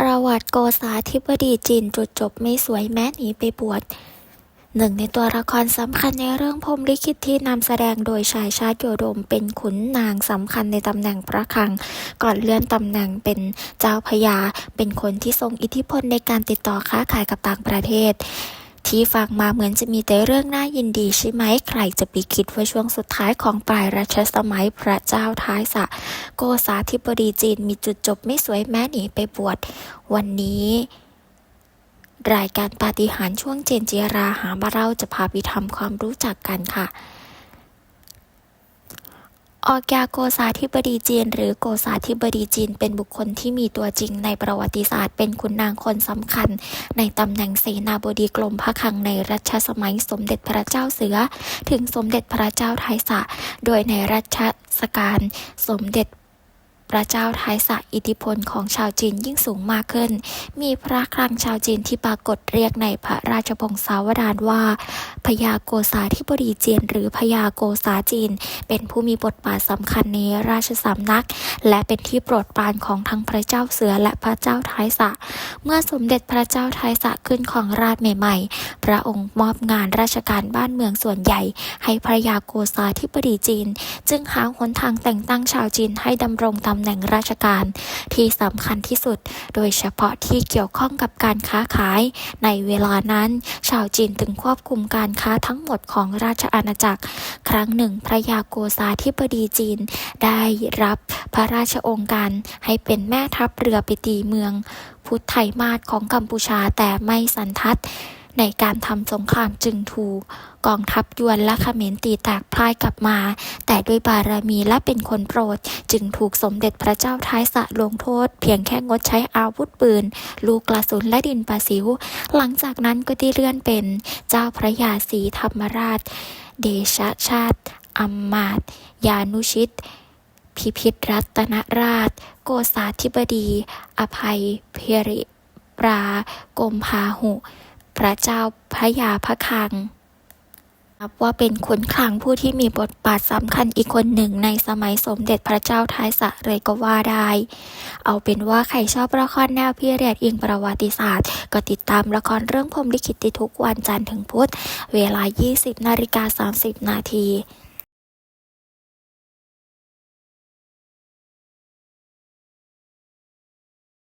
ประวัติโกษาธิบดีจีนจุดจบไม่สวยแม้หนีไปบวชหนึ่งในตัวละครสำคัญในเรื่องพรมลิขิตที่นำแสดงโดยชายชาติโยดมเป็นขุนนางสำคัญในตำแหน่งพระคลัง ก่อนเลื่อนตำแหน่งเป็นเจ้าพญาเป็นคนที่ทรงอิทธิพลในการติดต่อค้าขายกับต่างประเทศ ที่ฟังมาเหมือนจะมีแต่เรื่องน่ายินดีใช่ไหม ใครจะไปคิดว่าช่วงสุดท้ายของปลายรัชสมัยพระเจ้าท้ายสะ โกษาธิบดีจีนมีจุดจบไม่สวยแม้หนีไปบวช วันนี้รายการปาฏิหาริย์ช่วงเจนเจียราหามาเราจะพาไปทำความรู้จักกันค่ะ ออกยาโกษาธิบดีจีน หรือโกษาธิบดีจีน เป็นบุคคลที่มีตัวจริงในประวัติศาสตร์ เป็นขุนนางคนสำคัญ ในตำแหน่งเสนาบดีกรมพระคลังในรัชสมัยสมเด็จพระเจ้าเสือ ถึงสมเด็จพระเจ้าไทยสะ โดยในรัชสการสมเด็จ พระเจ้าไทยสะอิทธิพลของชาวจีนยิ่งสูงมากขึ้น มีพระคลังชาวจีนที่ปรากฏเรียกในพระราชพงศาวดารว่าพญาโกษาธิบดีจีนหรือพญาโกษาจีน เป็นผู้มีบทบาทสำคัญในราชสำนัก และเป็นที่โปรดปรานของทั้งพระเจ้าเสือและพระเจ้าไทยสะ เมื่อสมเด็จพระเจ้าไทยสะขึ้นของราชย์ใหม่ ๆ พระองค์มอบงานราชการบ้านเมืองส่วนใหญ่ ให้พระยาโกษาธิบดีจีน จึงหาหนทางแต่งตั้งชาวจีนให้ดำรงตำแหน่งราชการที่สำคัญที่สุด โดยเฉพาะที่เกี่ยวข้องกับการค้าขาย ในเวลานั้น ชาวจีนถึงควบคุมการค้าทั้งหมดของราชอาณาจักร ครั้งหนึ่งพระยาโกษาธิบดีจีนได้รับพระราชองค์การให้เป็นแม่ทัพเรือไปตีเมือง พุทธไทมาศของกัมพูชาแต่ไม่สันทัด ในการทำสงครามจึงถูกกองทัพยวนและเขมรตีแตกพ่ายกลับมา แต่ด้วยบารมีและเป็นคนโปรด จึงถูกสมเด็จพระเจ้าท้ายสะลงโทษ เพียงแค่งดใช้อาวุธปืน ลูกกระสุนและดินประสิว หลังจากนั้นก็ได้เลื่อนเป็นเจ้าพระยาศรีธรรมราช เดชะชาติอำมาตย์ยานุชิต พิพิธรัตนราช โกษาธิบดี อภัยเพริปรากรมพาหุ พระเจ้าพระยาพระคังนับว่าเป็นขุนคลังผู้ที่มีบทบาทสำคัญอีกคนหนึ่งในสมัยสมเด็จพระเจ้าท้ายสะเลยก็ว่าได้ เอาเป็นว่าใครชอบละครแนวพีเรียดอิงประวัติศาสตร์ ก็ติดตามละครเรื่องพรมลิขิตทุกวันจันทร์ถึงพุธ เวลา 20นาฬิกา30 นาที